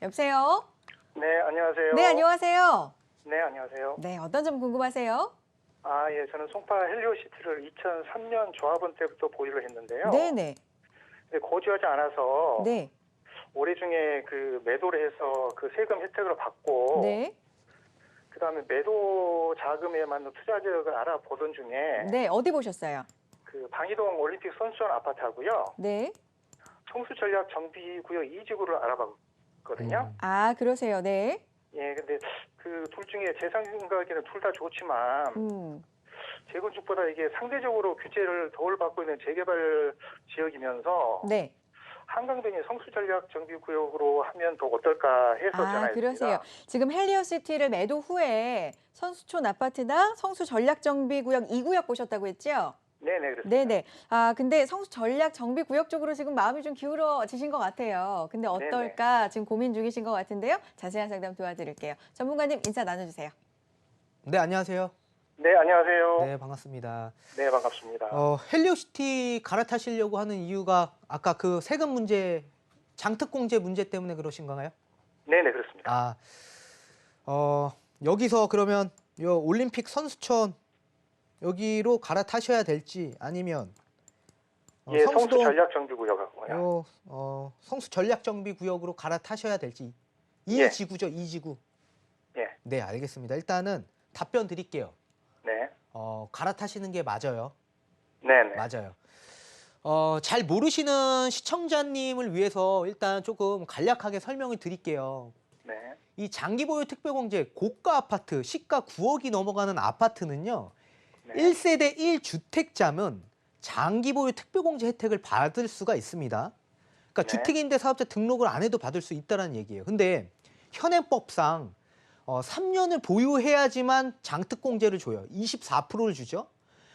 여보세요? 네, 안녕하세요. 네, 안녕하세요. 네, 안녕하세요. 네, 어떤 점 궁금하세요? 아, 예, 저는 송파 헬리오시티를 2003년 조합원 때부터 보유를 했는데요. 네, 네. 근데 거주하지 않아서 네. 올해 중에 그 매도를 해서 그 세금 혜택을 받고 네. 그다음에 매도 자금에 맞는 투자 지역을 알아보던 중에 네, 어디 보셨어요? 그 방이동 올림픽 선수촌 아파트하고요. 네. 성수 전략 정비 구역 2지구를 알아봤 거든요. 아, 그러세요. 네. 예, 근데 그 둘 중에 제 생각에는 둘 다 좋지만 음. 재건축보다 이게 상대적으로 규제를 덜 받고 있는 재개발 지역이면서 네. 한강변이 성수전략 정비구역으로 하면 더 어떨까 해서 아, 전화했습니다. 그러세요. 지금 헬리오시티를 매도 후에 선수촌 아파트나 성수 전략 정비 구역 2구역 보셨다고 했죠? 네네 그렇습니다. 네네. 아, 근데 성수 전략 정비 구역 쪽으로 지금 마음이 좀 기울어지신 것 같아요. 근데 어떨까 지금 고민 중이신 것 같은데요. 자세한 상담 도와드릴게요. 전문가님 인사 나눠주세요. 네, 안녕하세요. 네 안녕하세요. 네, 네, 반갑습니다. 반갑습니다. 어, 헬리오시티 갈아타시려고 하는 이유가 아까 그 세금 문제, 장특공제 문제 때문에 그러신 건가요? 네네 그렇습니다. 아, 어, 여기서 그러면 요 올림픽 선수촌 여기로 갈아타셔야 될지 아니면 어, 예 성수동 성수전략 정비 구역하고요. 요 어, 성수 전략 정비 구역으로 갈아타셔야 될지 이 예. 지구죠, 이 지구. 예. 네, 알겠습니다. 일단은 답변 드릴게요. 네, 어, 갈아타시는 게 맞아요. 네 네. 맞아요. 어, 잘 모르시는 시청자님을 위해서 일단 조금 간략하게 설명을 드릴게요. 네, 이 장기보유 특별공제 고가 아파트 시가 9억이 넘어가는 아파트는요. 네. 1세대 1주택자면 장기 보유 특별공제 혜택을 받을 수가 있습니다. 그러니까 네. 주택임대 사업자 등록을 안 해도 받을 수 있다는 얘기예요. 근데 현행법상 어, 3년을 보유해야지만 장특공제를 줘요. 24%를 주죠.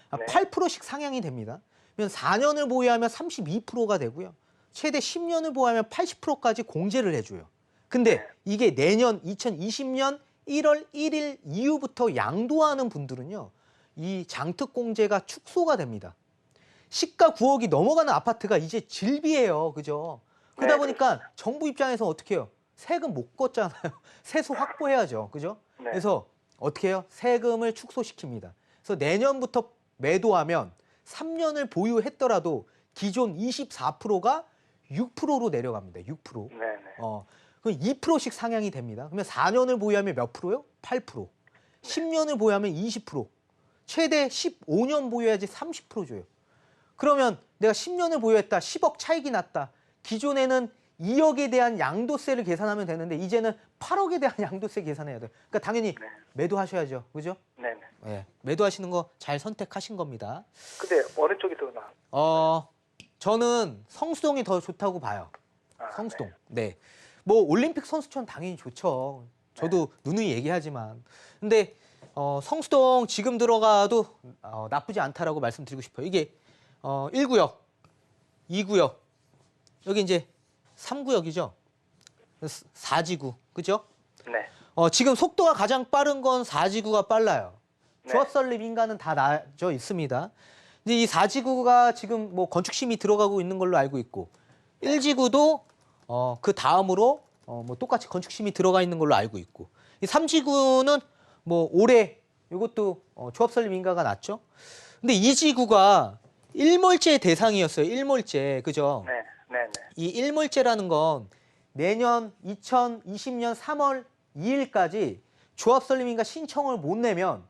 아, 네. 8%씩 상향이 됩니다. 그러면 4년을 보유하면 32%가 되고요. 최대 10년을 보유하면 80%까지 공제를 해줘요. 근데 네. 이게 내년 2020년 1월 1일 이후부터 양도하는 분들은요. 이 장특공제가 축소가 됩니다. 시가 9억이 넘어가는 아파트가 이제 질비해요. 그죠? 그러다 네, 보니까 정부 입장에서 어떻게 해요? 세금 못 걷잖아요. 세수 확보해야죠. 그죠? 네. 그래서 어떻게 해요? 세금을 축소시킵니다. 그래서 내년부터 매도하면 3년을 보유했더라도 기존 24%가 6%로 내려갑니다. 6%. 네네. 어, 그럼 2%씩 상향이 됩니다. 그러면 4년을 보유하면 몇 프로요? 8%. 10년을 보유하면 20%. 최대 15년 보유해야지 30% 줘요. 그러면 내가 10년을 보유했다. 10억 차익이 났다. 기존에는 2억에 대한 양도세를 계산하면 되는데 이제는 8억에 대한 양도세 계산해야 돼요. 그러니까 당연히 네. 매도하셔야죠. 그죠? 네네. 예. 매도하시는 거 잘 선택하신 겁니다. 근데 어느 쪽이 더 나? 어, 저는 성수동이 더 좋다고 봐요. 아, 성수동. 네. 뭐 올림픽 선수촌 당연히 좋죠. 저도 누누이 얘기하지만. 근데 어, 성수동 지금 들어가도 어, 나쁘지 않다라고 말씀드리고 싶어요. 이게 어, 1구역, 2구역. 여기 이제 3구역이죠. 4지구. 그죠? 네. 네. 어, 지금 속도가 가장 빠른 건 4지구가 빨라요. 네. 조합 설립 인가는 다 나져 있습니다. 근데 이 4지구가 지금 뭐 건축심이 들어가고 있는 걸로 알고 있고 1지구도 어, 그 다음으로 어, 뭐 똑같이 건축심이 들어가 있는 걸로 알고 있고 이 3지구는 뭐 올해 이것도 어, 조합 설립 인가가 났죠. 근데 2지구가 일몰제 대상이었어요. 일몰제. 그죠? 네. 네 네. 이 일몰제라는 건 내년 2020년 3월 2일까지 조합 설립인가 신청을 못 내면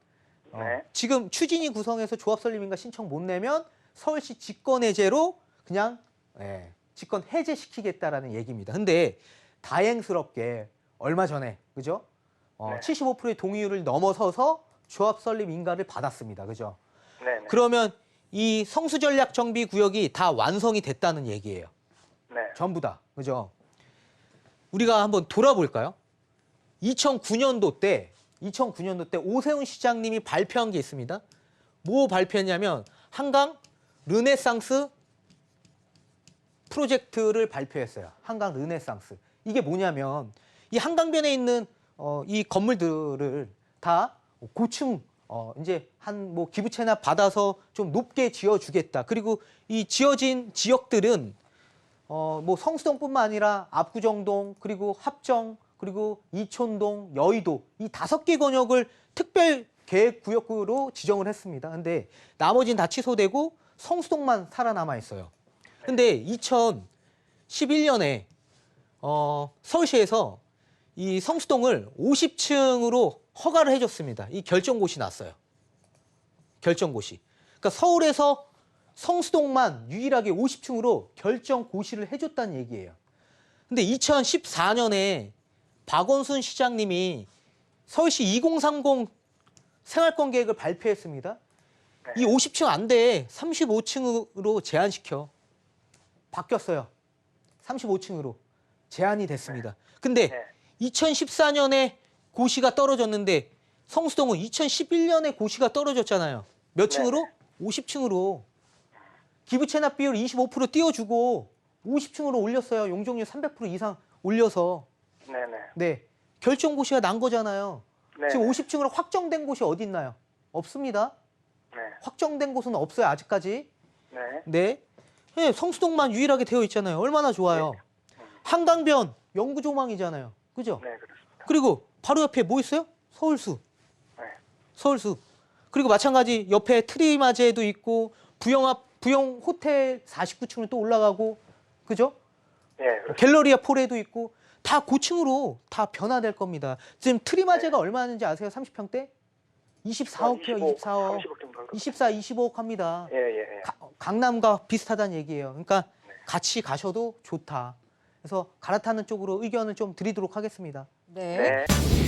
어, 네. 지금 추진위 구성해서 조합 설립인가 신청 못 내면 서울시 직권 해제로 그냥 예, 직권 해제시키겠다라는 얘기입니다. 근데 다행스럽게 얼마 전에 그죠? 어, 네. 75%의 동의율을 넘어서서 조합 설립 인가를 받았습니다. 그죠? 네 네. 그러면 이 성수 전략 정비 구역이 다 완성이 됐다는 얘기예요. 네. 전부 다. 그죠? 우리가 한번 돌아볼까요? 2009년도 때 2009년도 때 오세훈 시장님이 발표한 게 있습니다. 뭐 발표했냐면 한강 르네상스 프로젝트를 발표했어요. 한강 르네상스. 이게 뭐냐면 이 한강변에 있는 어, 이 건물들을 다 고층 어, 이제 한 뭐 기부채나 받아서 좀 높게 지어주겠다. 그리고 이 지어진 지역들은 어, 뭐 성수동뿐만 아니라 압구정동 그리고 합정 그리고 이촌동 여의도 이 다섯 개 권역을 특별 계획 구역으로 지정을 했습니다. 근데 나머지는 다 취소되고 성수동만 살아남아 있어요. 근데 2011년에 어, 서울시에서 이 성수동을 50층으로 허가를 해줬습니다. 이 결정고시 났어요. 결정고시. 그러니까 서울에서 성수동만 유일하게 50층으로 결정고시를 해줬다는 얘기예요. 근데 2014년에 박원순 시장님이 서울시 2030 생활권 계획을 발표했습니다. 이 50층 안 돼. 35층으로 제한시켜. 바뀌었어요. 35층으로 제한이 됐습니다. 근데 네. 2014년에 고시가 떨어졌는데 성수동은 2011년에 고시가 떨어졌잖아요. 몇 네. 층으로? 50층으로. 기부 체납 비율 25% 띄워주고 50층으로 올렸어요. 용적률 300% 이상 올려서. 네네. 네. 결정 고시가 난 거잖아요. 네. 지금 50층으로 확정된 곳이 어디 있나요? 없습니다. 네. 확정된 곳은 없어요. 아직까지. 네. 네. 네, 성수동만 유일하게 되어 있잖아요. 얼마나 좋아요. 한강변 영구 조망이잖아요. 그죠? 네, 그렇습니다. 그리고 바로 옆에 뭐 있어요? 서울수. 네. 서울수. 그리고 마찬가지 옆에 트리마제도 있고 부영 앞 부영 호텔 49층으로 또 올라가고 그죠? 예, 그렇습니다. 갤러리아 폴에도 있고 다 고층으로 다 변화될 겁니다. 지금 트리마제가 얼마인지 아세요? 30평대? 24억이요, 24억. 30억 정도 할 겁니다. 24, 25억 합니다. 예, 예, 예. 가- 강남과 비슷하다는 얘기예요. 그러니까 같이 가셔도 좋다. 그래서 갈아타는 쪽으로 의견을 좀 드리도록 하겠습니다. 네. 네.